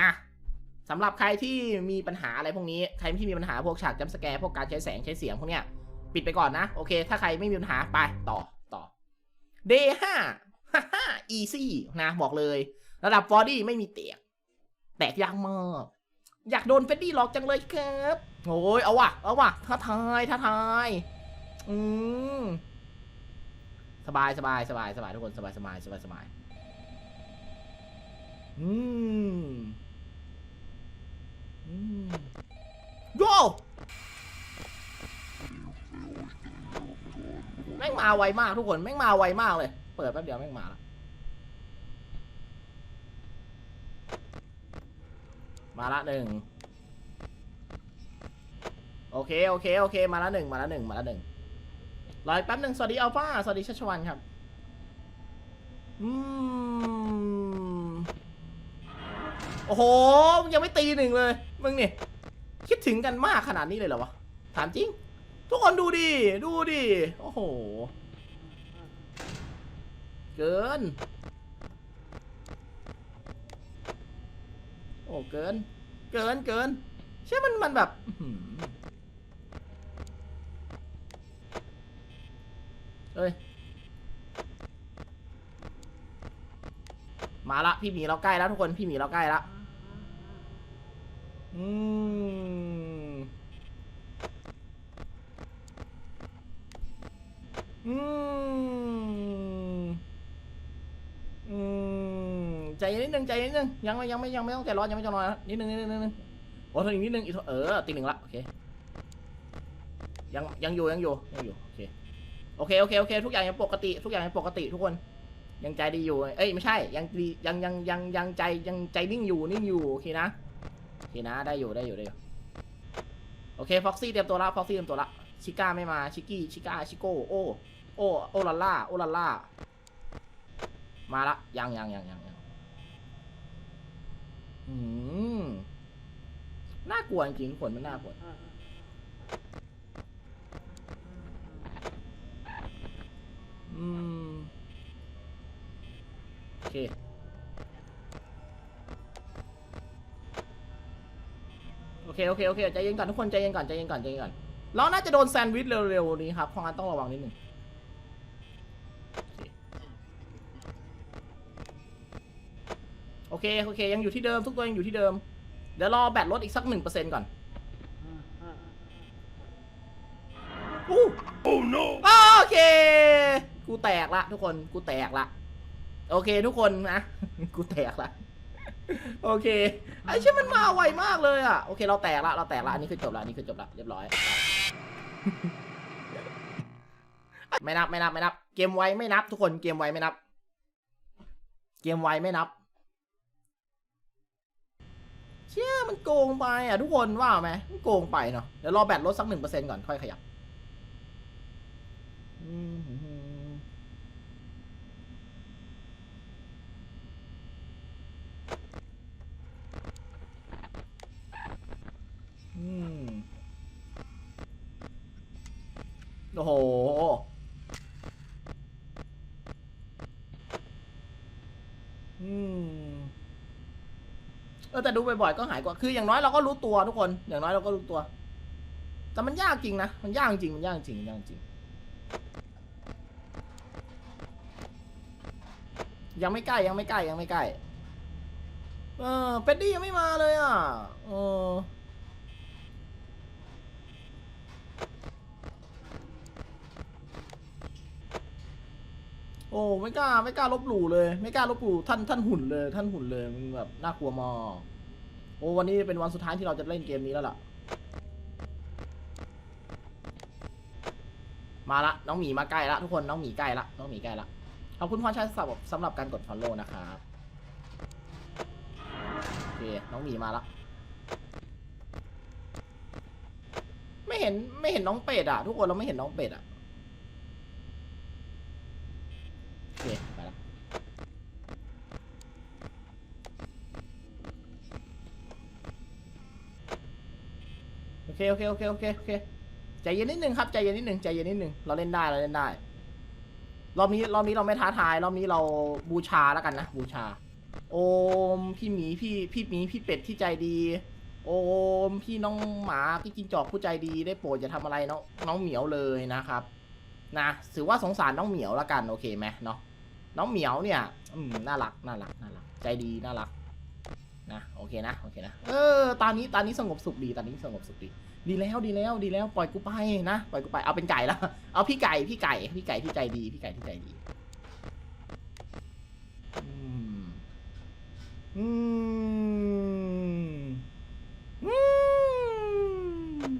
อะสำหรับใครที่มีปัญหาอะไรพวกนี้ ใครที่มีปัญหาพวกฉากจัมสแกร์พวกการใช้แสงใช้เสียงพวกเนี้ย ปิดไปก่อนนะ โอเค ถ้าใครไม่มีปัญหาไปต่อต่อ day ห้าฮ่าฮ่า easy นะ บอกเลย ระดับฟอร์ดี้ไม่มีเตียกแตกยากมากอยากโดนเฟดดี้หลอกจังเลยครับโอ้ยเอาว่ะ เอาว่ะท้าทายท้าทายอืมสบายสบายสบายสบายทุกคนสบายสบายสบายสบายอืม โย่แม่งมาไวมากทุกคน แม่งมาไวมากเลย เปิดแป๊บเดียวแม่งมาละมาละหนึ่งโอเค โอเค โอเค มาละหนึ่งมาละหนึ่งมาละหนึ่งรออีกแป๊บหนึ่งสวัสดีอัลฟาสวัสดีชัชวันครับ อืม โอ้โห ยังไม่ตีหนึ่งเลย มึงเนี่ยคิดถึงกันมากขนาดนี้เลยเหรอวะ ถามจริง ทุกคนดูดิ ดูดิ โอ้โห เกิน โอ้เกิน เกินเกินใช่มันมันแบบเอ้ย มาละพี่หมีเราใกล้แล้วทุกคน พี่หมีเราใกล้และ อืม อืม อืม ใจเย็นนิดนึงใจเย็นนิดนึงยังไม่ยังไม่ยังไม่ต้องใจร้อนยังไม่ใจร้อนนะนิดนึงนิดนึงนิดนึงโอ้ทนอีกนิดนึงอีกเออตีหนึ่งละโอเคยังยังอยู่ยังอยู่ยังอยู่โอเคโอเคโอเคโอเค ทุกอย่างยังปกติ ทุกอย่างยังปกติทุกคนยังใจดีอยู่ เอ้ยไม่ใช่ยังดียังยังยังยังใจยังใจนิ่งอยู่นิ่งอยู่โอเคนะ โอเคนะได้อยู่ได้อยู่ได้อยู่โอเคฟ็อกซี่เตรียมตัวละฟ็อกซี่เตรียมตัวละชิก้าไม่มาชิกี้ชิก้าชิโก้โอโอโอลาล่าโอลาล่ามาละยังยังยังยังยังอืมน่ากลัวจริงๆทุกคนมันน่ากลัวอืมโอเค เคโอเคโอเคใจเย็นก่อนทุกคนใจเย็นก่อนใจเย็นก่อนใจเย็นก่อนเราน่าจะโดนแซนด์วิชเร็วๆนี้ครับเพราะงั้นต้องระวังนิดหนึ่งโอเคโอเคยังอยู่ที่เดิมทุกตัวยังอยู่ที่เดิม เดี๋ยวรอแบตลดอีกสักหนึ่งเปอร์เซ็นต์ก่อนอู้ Oh no! อ่าโอเค กูแตกละทุกคนกูแตกละ โอเคทุกคนนะ กูแตกละ โอเคไอ้เช่ยมันมาไวมากเลยอะโอเคเราแตกละเราแตกละอันนี้คือจบละอันนี้คือจบละเรียบร้อย ไม่นับไม่นับไม่นับ เกมไวไม่นับ ทุกคนเกมไวไม่นับ เกมไวไม่นับ เชี่ยมันโกงไปอะทุกคนว่าไหมมันโกงไปเนาะเดี๋ยวรอแบตลดสักหนึ่งเปอร์เซ็นต์ก่อนค่อยขยับ อืมอืม โอ้โห อืม เออแต่ดูบ่อยๆก็หายกว่า คืออย่างน้อยเราก็รู้ตัวทุกคน อย่างน้อยเราก็รู้ตัว แต่มันยากจริงนะ มันยากจริง มันยากจริง มันยากจริง ยังไม่ใกล้ ยังไม่ใกล้ ยังไม่ใกล้ เออเป็ดดี้ยังไม่มาเลยอะ เออ โอ้ไม่กล้าไม่กล้าลบหลู่เลย ไม่กล้าลบหลู่ท่านท่านหุ่นเลย ท่านหุ่นเลยมันแบบน่ากลัวมากโอ้วันนี้เป็นวันสุดท้ายที่เราจะเล่นเกมนี้แล้วล่ะ มาละน้องหมีมาใกล้ละทุกคนน้องหมีใกล้ละน้องหมีใกล้ละขอบคุณพรชัยสำหรับสำหรับการกด follow นะครับโอเคน้องหมีมาละไม่เห็นไม่เห็นน้องเป็ดอะ ทุกคนเราไม่เห็นน้องเป็ดอะโอเคไปละโอ เคโอเคโอเคโอเคโอเคใจเย็นนิดนึงครับใจเย็นนิดนึงใจเย็นนิดนึงเราเล่นได้เราเล่นได้รอบนี้รอบนี้เราไม่ท้าทายรอบนี้เราบูชาแล้วกันนะบูชา โอมพี่หมีพี่พี่หมีพี่เป็ดที่ใจดี โอมพี่น้องหมาพี่กินจอกผู้ใจดีได้โปรดอย่าทำอะไรน้องน้องเหมียวเลยนะครับนะถือว่าสงสารน้องเหมียวละกันโอเคไหมเนาะน้องเหมียวเนี่ย อืมน่ารักน่ารักน่ารัก ใจดีน่ารักนะโอเคนะโอเคนะเออตอนนี้ตอนนี้สงบสุขดีตอนนี้สงบสุขดี ดีแล้วดีแล้วดีแล้วปล่อยกูไปนะปล่อยกูไปเอาเป็นไก่ล้วเอาพี่ไก่พี่ไก่พี่ไก่ที่ใจดีพี่ไก่ที่ใจดีอืมอืมอืม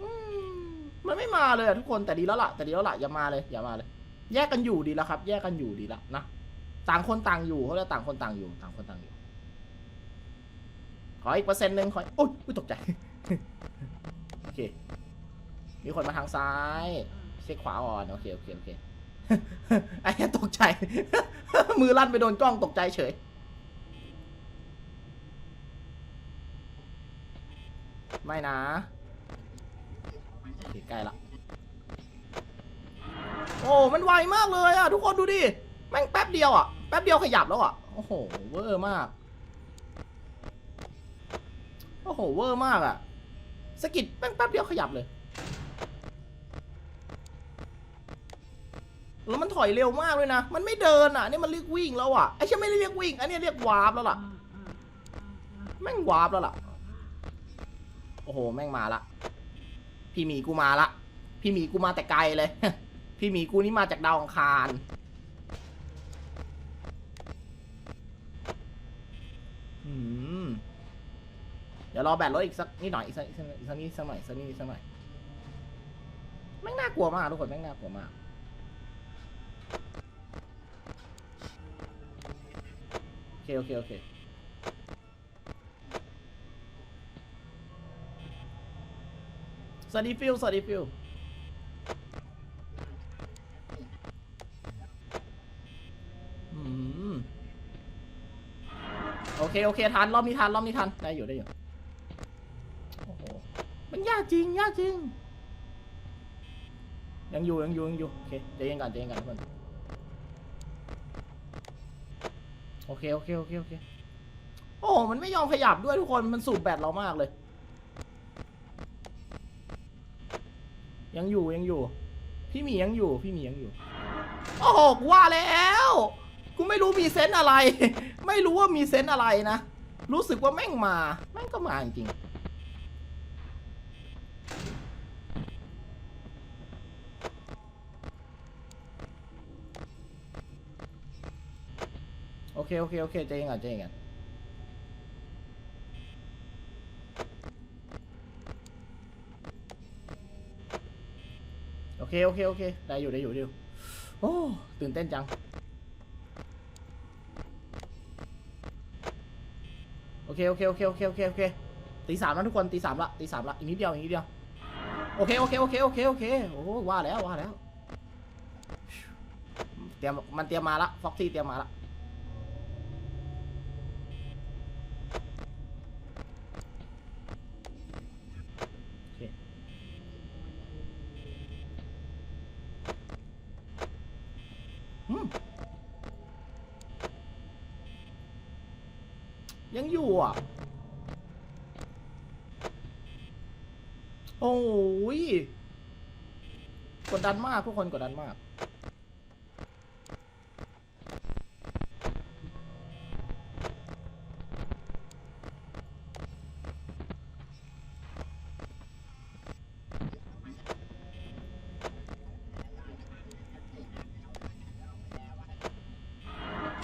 อืมมันไม่มาเลยอะทุกคนแต่ดีแล้วล่ะแต่ดีแล้วล่ะอย่ามาเลยอย่ามาเลย แยกกันอยู่ดีแล้วครับ แยกกันอยู่ดีแล้วนะต่างคนต่างอยู่เขาเรียกต่างคนต่างอยู่ ต่างคนต่างอยู่ ขออีกเปอร์เซ็นต์หนึ่งขอโอ๊ยอุ๊ยตกใจ โอเค มีคนมาทางซ้าย เช็คขวาอ่อน โอเค โอเค โอเค ไอ้ตกใจ มือลั่นไปโดนกล้องตกใจเฉย ไม่นะโอเคใกล้ละ โอ้ มันไวมากเลยอะ ทุกคนดูดิ แม่งแป๊บเดียวอะ แป๊บเดียวขยับแล้วอะ โอ้โห เวอร์มาก โอ้โหเวอร์มากอะสกิดแป๊บแป๊บเดียวขยับเลย แล้วมันถอยเร็วมากเลยนะ มันไม่เดินอะนี่มันเรียกวิ่งแล้วอะไอ้ใช่ไม่ได้เรียกวิ่ง อันนี้เรียกวาร์ปแล้วล่ะ แม่งวาร์ปแล้วล่ะ โอ้โห แม่งมาละ พี่หมีกูมาละ พี่หมีกูมาแต่ไกลเลย พี่หมีกูนี่มาจากดาวอังคาร อืม เดี๋ยวรอแบตรถอีกสักนิดหน่อยอีกสักอีกสักอีกสักนิดสักหน่อยสักนิดสักหน่อยแม่งน่ากลัวมากทุกคนแม่งน่ากลัวมากโอเคโอเคโอเคสวัสดีฟิลสวัสดีฟิลโอเค โอเค ทัน รอบนี้ทัน รอบนี้ทัน ได้อยู่ ได้อยู่ มันยากจริง ยากจริง ยังอยู่ยังอยู่ยังอยู่โอเคใจเย็นก่อนใจเย็นก่อนทุกคนโอเคโอเคโอเคโอเคโอ้โหมันไม่ยอมขยับด้วยทุกคนมันสูบแบตเรามากเลย ยังอยู่ยังอยู่ พี่หมียังอยู่พี่หมียังอยู่ โอ้โหกูว่าแล้วกูไม่รู้มีเซนส์อะไร ไม่รู้ว่ามีเซนส์อะไรนะ รู้สึกว่าแม่งมา แม่งก็มาจริง เคโอเคโอเคใจเย็นก่อนใจเย็นก่อนโอเคโอเคโอเคได้อยู่ได้อยู่ด้อยู่โอ้ตื่นเต้นจังโอเคโอเคโอเคโอเคโอเคโอเคตีสามแล้วทุกคนตีสามละตีสามละอีกนิดเดียวอีกนิดเดียวโอเคโอเคโอเคโอเคโอเคโอ้โหว่าแล้วว่าแล้วเตรียมมันเตรียมมาละฟ็อกซี่เตรียมมาละ โอเค อืม ยังอยู่อะ โอ้ย กดดันมากทุกคนกดดันมาก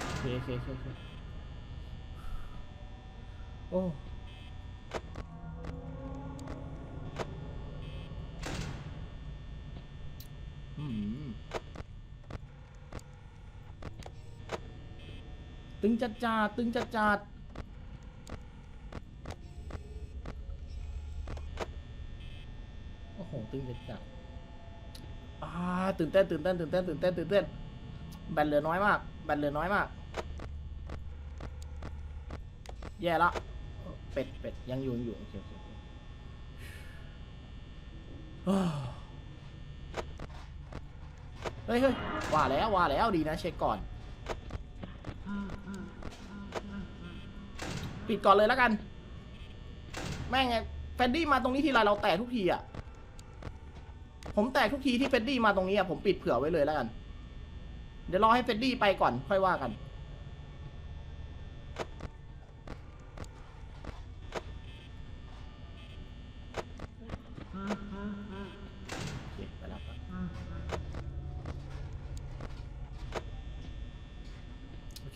โอเคโอเคโอเค โอเคโอ้อืมตึงจัดจาดตึงจัดจาดโอ้โห ตึงจัดจาดอ่าตื่นเต้นตื่นเต้นตื่นเต้นตื่นเต้นตื่นเต้นแบตเหลือน้อยมาก แบตเหลือน้อยมาก แย่ละ เป็ดเป็ดยังอยู่ยังอยู่โอเคโอเคเคอ้าวเฮ้ยเฮ้ยว่าแล้วว่าแล้วดีนะเช็คก่อน ปิดก่อนเลยแล้วกัน แม่งไงเฟดดี้มาตรงนี้ทีไรเราแตกทุกทีอะ ผมแตกทุกทีที่เฟดดี้มาตรงนี้อะผมปิดเผื่อไว้เลยแล้วกัน เดี๋ยวรอให้เฟดดี้ไปก่อนค่อยว่ากัน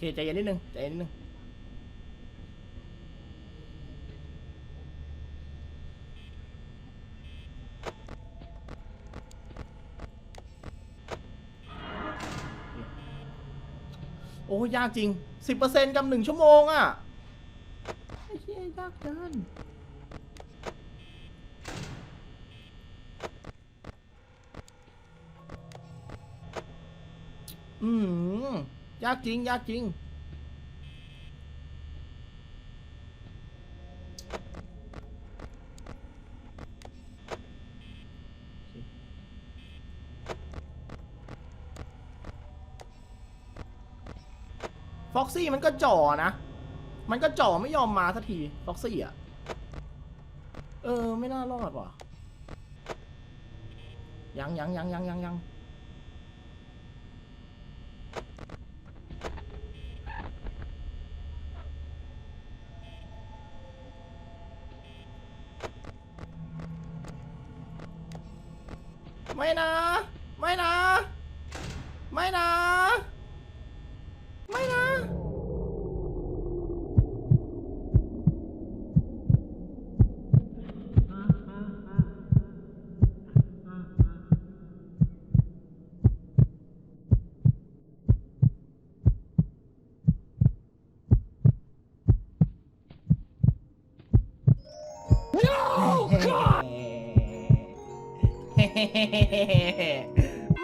เคใจเย็นนิดนึงใจเย็นนิดนึงโอ้ยากจริงสิบเปอร์เซ็นต์กับหนึ่งชั่วโมงอะไอ้เหี้ยยากเกินอืม ยากจริง ยากจริง ฟ็อกซี่มันก็จ่อนะ มันก็จ่อไม่ยอมมาสักที ฟ็อกซี่อะ เออ ไม่น่ารอดว่ะ ยังยังยังยังยังยัง ไม่นะ ไม่นะ ไม่นะ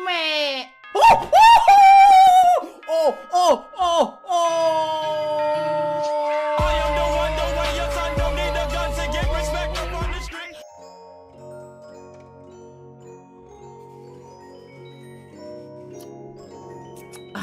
แม่โอ้โหโอ้โอ้โอ้โอ้ I am the one, the way your son don't need a gun to get respect up on the street. อ่